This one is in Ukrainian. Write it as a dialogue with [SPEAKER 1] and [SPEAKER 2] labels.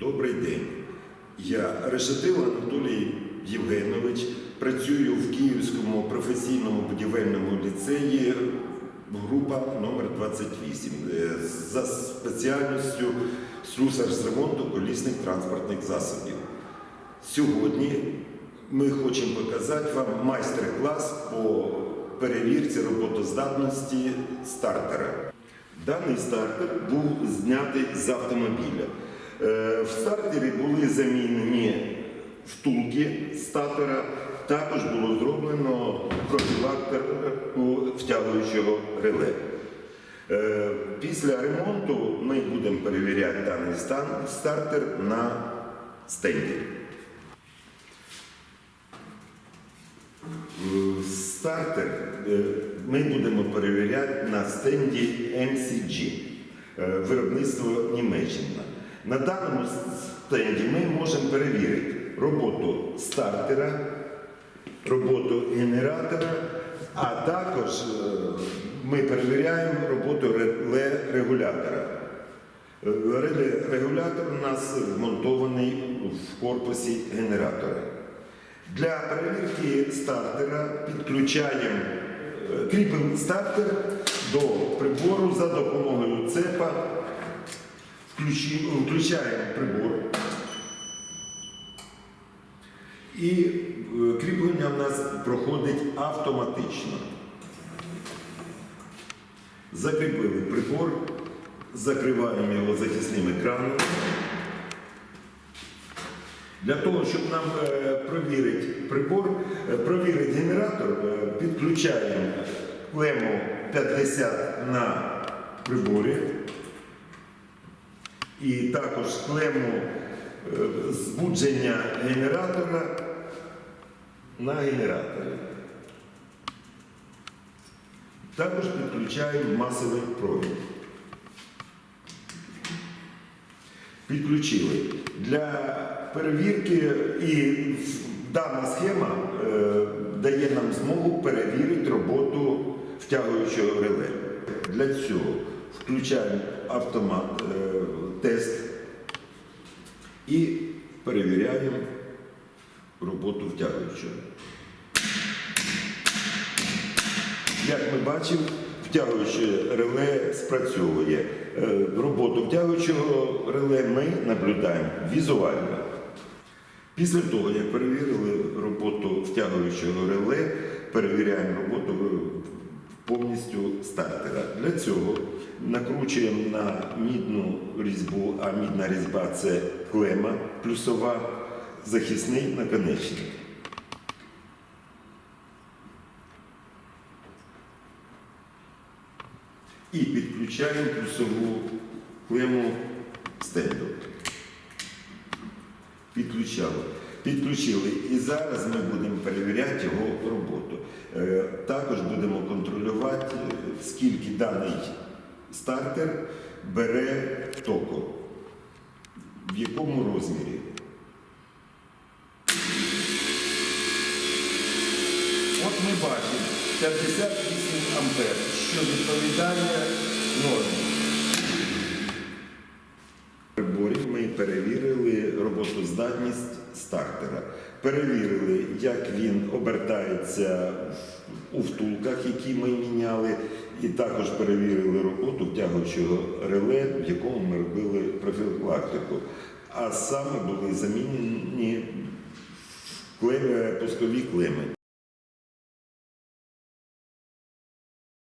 [SPEAKER 1] Добрий день. Я Решетил Анатолій Євгенович. Працюю в Київському професійному будівельному ліцеї, група номер 28 е, за спеціальністю слюсар з ремонту колісних транспортних засобів. Сьогодні ми хочемо показати вам майстер-клас по перевірці роботоздатності стартера. Даний стартер був знятий з автомобіля. Е, В стартері були замінені втулки статора, також було зроблено профілактику втягуючого реле. Е, Після ремонту ми будемо перевіряти даний стан стартер на стенді. Стартер е, ми будемо перевіряти на стенді MCG, виробництво Німеччина. На даному стенді ми можемо перевірити роботу стартера, роботу генератора, а також е, ми перевіряємо роботу регулятора. Е, регулятор у нас вмонтований в корпусі генератора. Для перевірки стартера підключаємо, е, кріпимо стартер до прибору за допомогою цепа, включаємо прибор. І е, кріплення в нас проходить автоматично. Закріпили прибор, закриваємо його захисним екраном. Для того, щоб нам е, провірити прибор, е, провірити генератор, е, підключаємо клему 50 на приборі і також клему е, збудження генератора на генераторі. Також підключаємо масовий провід. Підключили. Для перевірки і дана схема е, дає нам змогу перевірити роботу втягуючого реле. Для цього включаємо автомат е, тест і перевіряємо роботу втягуючого. Як ми бачимо, втягуюче реле спрацьовує. Е, Роботу втягуючого реле ми наблюдаємо візуально. Після того, як перевірили роботу втягуючого реле, перевіряємо роботу повністю стартера. Для цього накручуємо на мідну різьбу, а мідна різьба це клема плюсова, захисний наконечник. і підключаємо плюсову клему стенду. Підключали. Підключили. І зараз ми будемо перевіряти його роботу. Е, Також будемо контролювати, е, скільки даний стартер бере току, в якому розмірі. От ми бачимо 58 ампер, що відповідає нормі. Перевірили роботоздатність стартера. Перевірили, як він обертається у втулках, які ми міняли, і також перевірили роботу втягуючого реле, в якому ми робили профілактику. А саме були замінені пускові клеми.